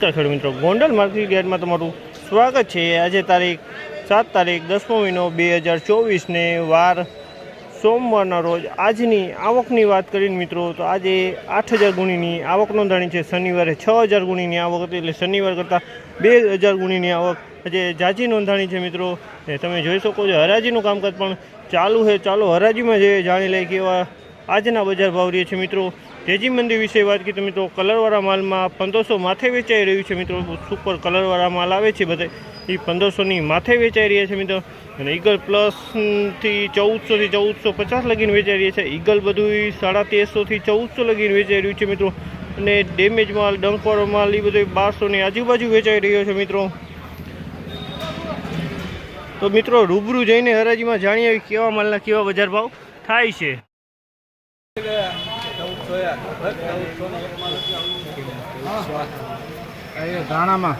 ખેડૂત મિત્રો. ગોંડલ માર્કેટ યાર્ડમાં તમારું સ્વાગત છે. આજે તારીખ સાત તારીખ દસમો મહિનો બે હજાર ચોવીસને વાર સોમવારના રોજ. આજની આવકની વાત કરીને મિત્રો, તો આજે આઠ હજાર ગુણીની આવક નોંધાણી છે. શનિવારે છ હજાર ગુણીની આવક હતી એટલે શનિવાર કરતાં બે હજાર ગુણીની આવક આજે જાજી નોંધાણી છે મિત્રો. તમે જોઈ શકો છો, હરાજીનું કામકાજ પણ ચાલુ છે. ચાલો હરાજીમાં જે જાણી લઈએ કેવા આજના બજાર ભાવ રહે છે મિત્રો. તેજી મંદી વિશે વાત કરીએ તો મિત્રો કલરવાળા માલમાં પંદરસો માથે વેચાઈ રહ્યું છે મિત્રો. સુપર કલરવાળા માલ આવે છે બધે. એ પંદરસોની માથે વેચાઈ રહ્યા છે મિત્રો. અને ઈગલ પ્લસથી ચૌદસોથી ચૌદસો પચાસ લગીને વેચાઈ રહ્યા છે. ઈગલ બધું સાડા તેરસોથી ચૌદસો લગીને વેચાઈ રહ્યું છે મિત્રો. અને ડેમેજ માલ, ડંકવાળો માલ એ બધો બારસોની આજુબાજુ વેચાઈ રહ્યો છે મિત્રો. તો મિત્રો રૂબરૂ જઈને હરાજીમાં જાણીએ કેવા માલના કેવા બજાર ભાવ થાય છે. ધાણામાં.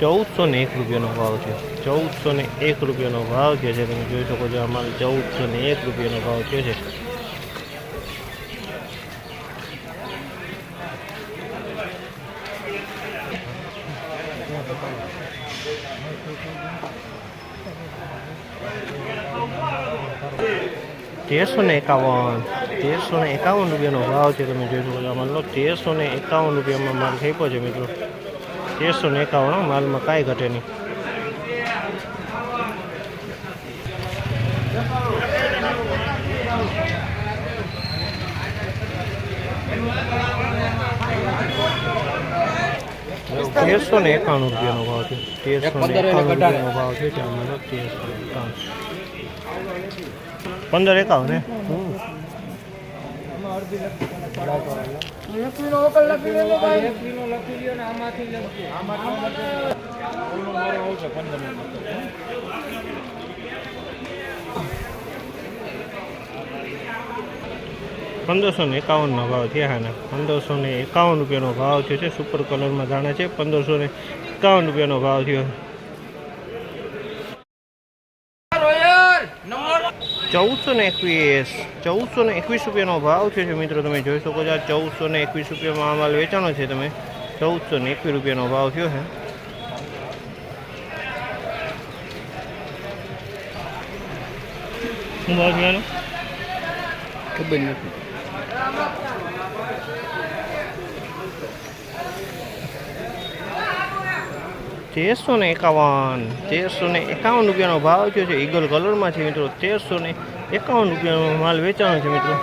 ચૌદસો ને એક રૂપિયાનો ભાવ છે. ચૌદસો ને એક રૂપિયાનો ભાવ કે છે તમે જોઈ શકો છો અમારે ચૌદસો ને એક રૂપિયાનો ભાવ થયો છે તેરસો ને એકાવન. તેરસો ને એકાવન રૂપિયાનો ભાવ છે તમે જોઈ શકો છો. મતલબ તેરસો ને એકાવન રૂપિયામાં માલ ખેંચ્યો છે મિત્રો. તેરસો ને એકાવન માલમાં કાંઈ ઘટે નહીં. તેરસો ને એકાણું રૂપિયાનો ભાવ છે તેરસો ને એકાણું રૂપિયાનો ભાવ છે, ત્યાં મને તેરસો ને એકાણું પંદર એકાવન હે હમ. પંદરસો ને એકાવનનો ભાવ થયા ને પંદરસો ને એકાવન રૂપિયાનો ભાવ થયો છે. સુપર કલરમાં દાણા છે પંદરસો ને એકાવન રૂપિયાનો ભાવ થયો. ચૌદસો ને એકવીસ, ચૌદસો ને એકવીસ રૂપિયાનો ભાવ થયો છે મિત્રો. તમે જોઈ શકો છો ચૌદસો ને એકવીસ રૂપિયામાં માલ વેચાણો છે તમે. ચૌદસો ને એકવીસ રૂપિયાનો ભાવ થયો છે. શું ભાવ થયો ખબર નથી. તેરસો ને એકાવન, તેરસો ને એકાવન રૂપિયાનો ભાવ થયો છે ઈગલ કલરમાં છે મિત્રો. તેરસો ને એકાવન રૂપિયાનો માલ વેચાણો છે મિત્રો.